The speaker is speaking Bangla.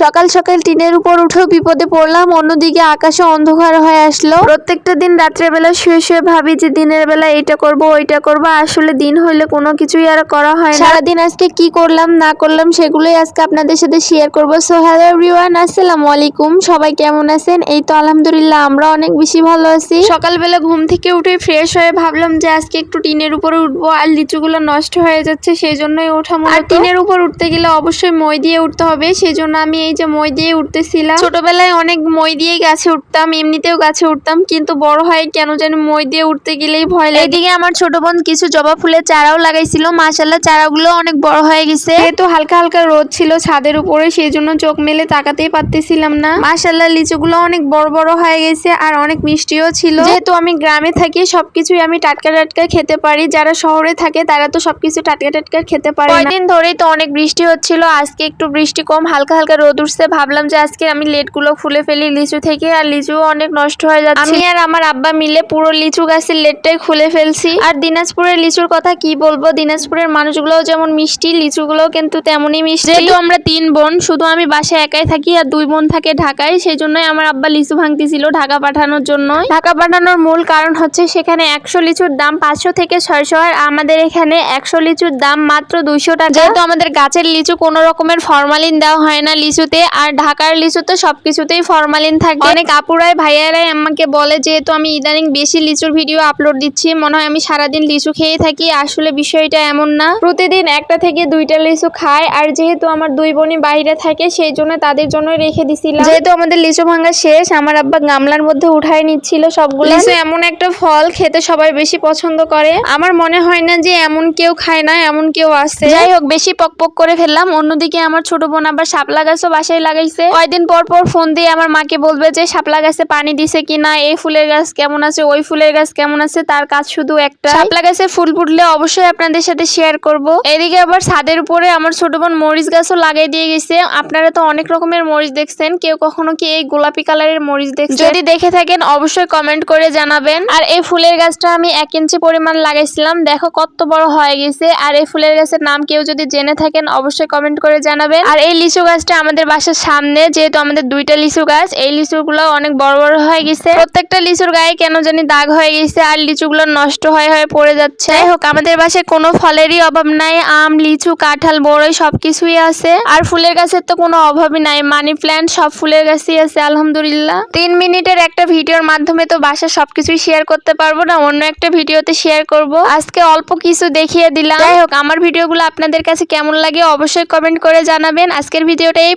সকাল সকাল টিনের উপর উঠেও বিপদে পড়লাম অন্যদিকে আকাশে অন্ধকার হয়ে আসলো। প্রত্যেকটা দিন রাত্রেবেলা শুয়ে শুয়ে ভাবি যে দিনের বেলা এইটা করব ওইটা করব আসলে দিন হইলে কোনো কিছুই আর করা হয় না। সারাদিন আজকে কি করলাম না করলাম সেগুলোই আজকে আপনাদের সাথে শেয়ার করব। সো হ্যালো এভরিওয়ান আসসালামু আলাইকুম সবাই কেমন আছেন? এই তো আলহামদুলিল্লাহ আমরা অনেক বেশি ভালো আছি। সকালবেলা ঘুম থেকে উঠে ফ্রেশ হয়ে ভাবলাম যে আজকে একটু টিনের উপরে উঠবো আর লিচুগুলো নষ্ট হয়ে যাচ্ছে সেই জন্যই ওঠা আর টিনের উপর উঠতে গেলে অবশ্যই মই দিয়ে উঠতে হবে সেই জন্য আমি এই যে মই দিয়ে উঠতেছিলাম। ছোটবেলায় অনেক মই দিয়ে গাছে উঠতাম এমনিতেও গাছে উঠতাম কিন্তু বড় হয় কেন জানি মই দিয়ে উঠতে গেলেই ভয় লাগে। এদিকে আমার ছোট বোন কিছু জবা ফুলের চারাও লাগাইছিল মাশাল্লাহ চারাগুলো অনেক বড় হয়ে গেছে। যেহেতু হালকা হালকা রোদ ছিল ছাদের উপরে সেই জন্য চোখ মেলে তাকাতেই পারতেছিলাম না। মাশাল্লাহ লিচুগুলো অনেক বড় বড় হয়ে গেছে আর অনেক মিষ্টিও ছিল। যেহেতু আমি গ্রামে থাকি সবকিছুই আমি টাটকা টাটকা খেতে পারি। যারা শহরে থাকে তারা তো সবকিছু টাটকা টাটকা খেতে পারে কয়দিন ধরেই তো অনেক বৃষ্টি হচ্ছিল আজকে একটু বৃষ্টি কম হালকা হালকা রোদ উঠছে ভাবলাম যে আজকে আমি লেটগুলো খুলে ফেলি লিচু থেকে আর লিচু অনেক নষ্ট হয়ে যাচ্ছে। আমি আর আমার আব্বা মিলে পুরো লিচু গাছের লেটটাই খুলে ফেলছি। আর দিনাজপুরের লিচুর কথা কি বলব? দিনাজপুরের মানুষগুলোও যেমন মিষ্টি লিচুগুলোও কিন্তু তেমনই মিষ্টি। যেহেতু আমরা তিন বোন শুধু আমি বাসায় একাই থাকি আর দুই বোন থাকে ঢাকায় সেই জন্যই আমার আব্বা লিচু ভাঙতেছিল ঢাকা পাঠানোর জন্য ঢাকা পাঠানোর মূল কারণ হচ্ছে সেখানে একশো লিচুর দাম পাঁচশো থেকে ছয়শো আর আমাদের এখানে একশো লিচুর দাম মাত্র দুইশো টাকা। যেহেতু আমাদের গাছের লিচু কোনো রকমের ফরমালিন দেওয়া হয় না লিচুতে আর ঢাকার লিচুতে সবকিছুতেই ফরমালিন থাকে। অনেক আপুরাই ভাইয়ারাই আমাকে বলে যেহেতু আমি ইদানিং বেশি লিচুর ভিডিও আপলোড দিচ্ছি মনে হয় আমি সারাদিন লিচু খেয়ে থাকি আসলে বিষয়টা এমন না। প্রতিদিন একটা থেকে দুইটা লিচু খায় আর যেহেতু আমার দুই বোনই বাইরে থাকে সেই জন্য তাদের জন্য রেখে দিছিলাম। যেহেতু আমাদের লিচু ভাঙা শেষ আমার আব্বা গামলার মধ্যে উঠায় নিচ্ছিল সবগুলো। লিচু এমন একটা ফল খেতে সবাই বেশি পছন্দ করে। আমার মনে হয় না যে এমন কেউ খায় না এমন কেউ আছে। যাই হোক বেশি পক পক করে ফেললাম। অন্যদিকে আমার ছোট বোন আবার শাপলা গাছও বাসায় লাগাইছে। কয়দিন পর পর ফোন দিয়ে আমার মাকে বলবে যে, শাপলা গাছে পানি দিছে কিনা এই ফুলের গাছ কেমন আছে, ওই ফুলের গাছ কেমন আছে, তার কাজ শুধু একটা শাপলা গাছে ফুল ফুটলে অবশ্যই আপনাদের সাথে শেয়ার করব। এদিকে আবার ছাদের উপরে আমার ছোট বোন মরিচ গাছও লাগাই দিয়ে গেছে। আপনারা তো অনেক রকমের মরিচ দেখছেন, কেউ কখনো কি এই গোলাপি কালারের মরিচ দেখছেন? যদি দেখে থাকেন, অবশ্যই কমেন্ট করে জানাবেন। আর এই ফুলের গাছটা আমি এক ইঞ্চি পরিমাণ লাগাইছিলাম। দেখো কত বড় হয়ে গেছে। আর এই ফুলের গাছের নাম কেউ যদি জেনে থাকেন, অবশ্যই কমেন্ট করে জানাবেন। আর এই লিচু গাছটা আমাদের বাসার সামনে, যেহেতু আমাদের দুইটা লিচু গাছ, এই লিচুগুলো অনেক বড় বড় হয়ে গেছে। প্রত্যেকটা লিচুর গায়ে কেন জানি দাগ হয়ে গেছে আর লিচুগুলো নষ্ট হয়ে হয়ে পড়ে যাচ্ছে। যাই হোক, আমাদের বাসায় কোনো ফলেরই অভাব নাই। আম, লিচু, কাঁঠাল, বড়ই সবকিছুই আছে। আর ফুলের গাছের তো কোনো অভাবই নাই। মানি প্ল্যান্ট সব ফুলের গাছই আছে, আলহামদুলিল্লাহ। তিন মিনিটের একটা ভিডিওর মাধ্যমে তো বাসার সবকিছুই শেয়ার করতে পারব না, অন্য একটা ভিডিওতে শেয়ার করব। আজকে অল্প কিছু দেখিয়ে দিলাম। যাই হোক, আমার ভিডিওগুলো আপনাদের কাছে কেমন লাগে অবশ্যই কমেন্ট করে জানাবেন। আজকের ভিডিওটা এই